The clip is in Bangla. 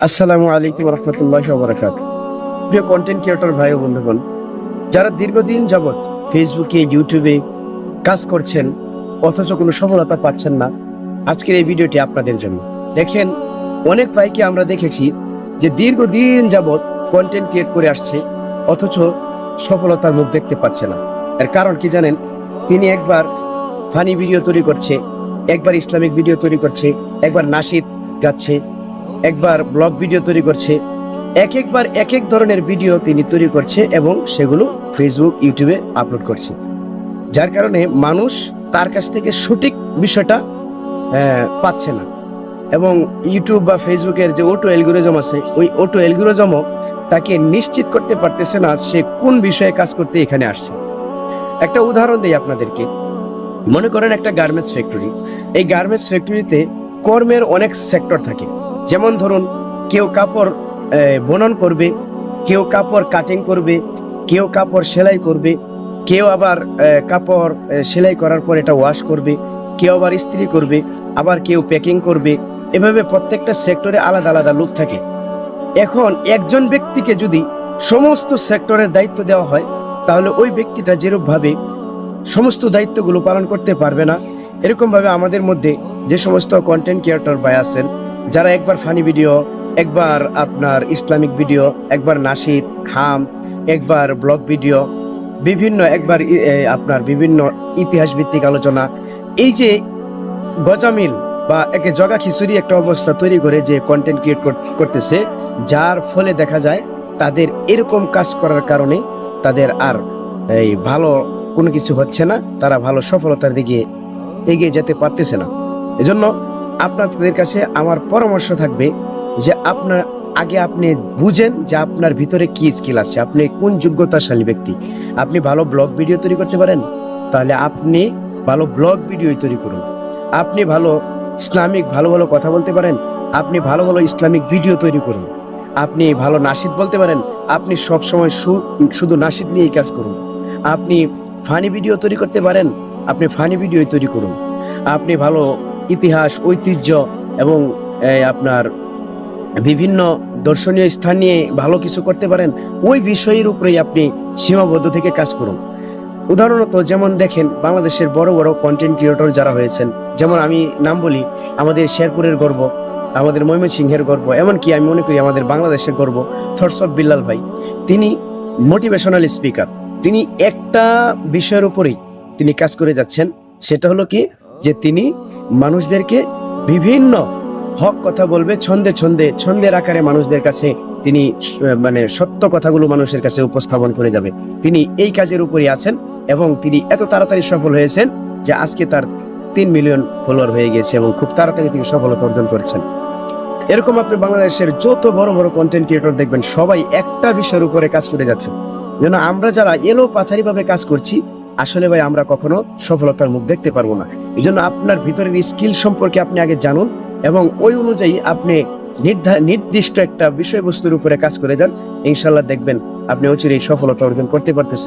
আসসালামু আলাইকুম রহমতুল্লাহ বরাকাত। প্রিয় কন্টেন্ট ক্রিয়েটর ভাই ও বন্ধুগণ, যারা দীর্ঘদিন যাবৎ ফেসবুকে ইউটিউবে কাজ করছেন, অথচ কোনো সফলতা পাচ্ছেন না, আজকের এই ভিডিওটি আপনাদের জন্য। দেখেন, অনেক ভাইকে আমরা দেখেছি যে দীর্ঘদিন যাবৎ কন্টেন্ট ক্রিয়েট করে আসছে, অথচ সফলতার মুখ দেখতে পাচ্ছে না। এর কারণ কি জানেন? তিনি একবার ফানি ভিডিও তৈরি করছে, একবার ইসলামিক ভিডিও তৈরি করছে, একবার নাসিদ গাচ্ছে একবার ব্লগ ভিডিও তৈরি করছে। এক একবার এক এক ধরনের ভিডিও তিনি তৈরি করছে এবং সেগুলো ফেসবুক ইউটিউবে আপলোড করছে। যার কারণে মানুষ তার কাছ থেকে সঠিক বিষয়টা পাচ্ছে না। এবং ইউটিউব বা ফেসবুকের যে অটো অ্যালগোরিজম আছে, ওই অটো অ্যালগোরিজমও তাকে নিশ্চিত করতে পারতেছে না সে কোন বিষয়ে কাজ করতে এখানে আসছে। একটা উদাহরণ দিই আপনাদেরকে। মনে করেন একটা গার্মেন্টস ফ্যাক্টরি এই গার্মেন্টস ফ্যাক্টরিতে কর্মের অনেক সেক্টর থাকে। যেমন ধরুন, কেউ কাপড় বুনন করবে, কেউ কাপড় কাটিং করবে, কেউ কাপড় সেলাই করবে, কেউ আবার কাপড় সেলাই করার পর এটা ওয়াশ করবে, কেউ আবার ইস্ত্রি করবে, আবার কেউ প্যাকিং করবে। এভাবে প্রত্যেকটা সেক্টরে আলাদা আলাদা লোক থাকে। এখন একজন ব্যক্তিকে যদি সমস্ত সেক্টরের দায়িত্ব দেওয়া হয়, তাহলে ওই ব্যক্তিটা যেরূপভাবে সমস্ত দায়িত্বগুলো পালন করতে পারবে না, এরকমভাবে আমাদের মধ্যে যে সমস্ত কন্টেন্ট ক্রিয়েটর ভাই আছেন যারা একবার ফানি ভিডিও, একবার আপনার ইসলামিক ভিডিও, একবার নাসিদ, হাম, একবার ব্লগ ভিডিও, বিভিন্ন একবার আপনার বিভিন্ন ইতিহাস ভিত্তিক আলোচনা, এই যে গজামিল বা একে জগা খিচুড়ি একটা অবস্থা তৈরি করে যে কন্টেন্ট ক্রিয়েট করতেছে, যার ফলে দেখা যায় তাদের এরকম কাজ করার কারণে তাদের আর এই ভালো কোনো কিছু হচ্ছে না, তারা ভালো সফলতার দিকে এগিয়ে যেতে পারতেছে না। এজন্য আপনাদের কাছে আমার পরামর্শ থাকবে যে আপনার, আগে আপনি বুঝেন যে আপনার ভিতরে কি স্কিল আছে, আপনি কোন যোগ্যতাশালী ব্যক্তি। আপনি ভালো ব্লগ ভিডিও তৈরি করতে পারেন, তাহলে আপনি ভালো ব্লগ ভিডিও তৈরি করুন। আপনি ভালো ইসলামিক, ভালো ভালো কথা বলতে পারেন, আপনি ভালো ভালো ইসলামিক ভিডিও তৈরি করুন। আপনি ভালো নাসিদ বলতে পারেন, আপনি সবসময় শুধু নাসিদ নিয়েই কাজ করুন। আপনি ফানি ভিডিও তৈরি করতে পারেন, আপনি ফানি ভিডিও তৈরি করুন। আপনি ভালো ইতিহাস, ঐতিহ্য এবং আপনার বিভিন্ন দর্শনীয় স্থান নিয়ে ভালো কিছু করতে পারেন, ওই বিষয়ের উপরেই আপনি সীমাবদ্ধ থেকে কাজ করুন। উদাহরণত যেমন দেখেন, বাংলাদেশের বড় বড় কন্টেন্ট ক্রিয়েটর যারা হয়েছেন, যেমন আমি নাম বলি, আমাদের শেরপুরের গর্ব, আমাদের ময়মনসিংহের গর্ব, এমনকি আমি মনে করি আমাদের বাংলাদেশের গর্ব অফ বিল্লাল ভাই। তিনি মোটিভেশনাল স্পিকার তিনি একটা বিষয়ের উপরেই তিনি কাজ করে যাচ্ছেন, সেটা হলো কি যে তিনি মানুষদেরকে বিভিন্ন হক কথা বলবে, ছন্দে ছন্দে, ছন্দের আকারে মানুষদের কাছে তিনি মানে সত্য কথাগুলো মানুষের কাছে উপস্থাপন করে যাবে। তিনি এই কাজের উপরই আছেন এবং তিনি এত তাড়াতাড়ি সফল হয়েছেন যে আজকে তার তিন মিলিয়ন ফলোয়ার হয়ে গেছে এবং খুব তাড়াতাড়ি তিনি সফলতা অর্জন করেছেন। এরকম আপনি বাংলাদেশের যত বড় বড় কন্টেন্ট ক্রিয়েটর দেখবেন, সবাই একটা বিষয়ের উপরে কাজ করে যাচ্ছে। যেন আমরা যারা এলো পাথারি ভাবে কাজ করছি, আসলে ভাই আমরা কখনো সফলতার মুখ দেখতে পারব না। এই জন্য আপনার ভিতরের স্কিল সম্পর্কে আপনি আগে জানুন এবং ওই অনুযায়ী আপনি নির্দিষ্ট একটা বিষয়বস্তুর উপরে কাজ করে যান। ইনশাল্লাহ দেখবেন আপনি অচিরেই সফলতা অর্জন করতে পারতেছেন।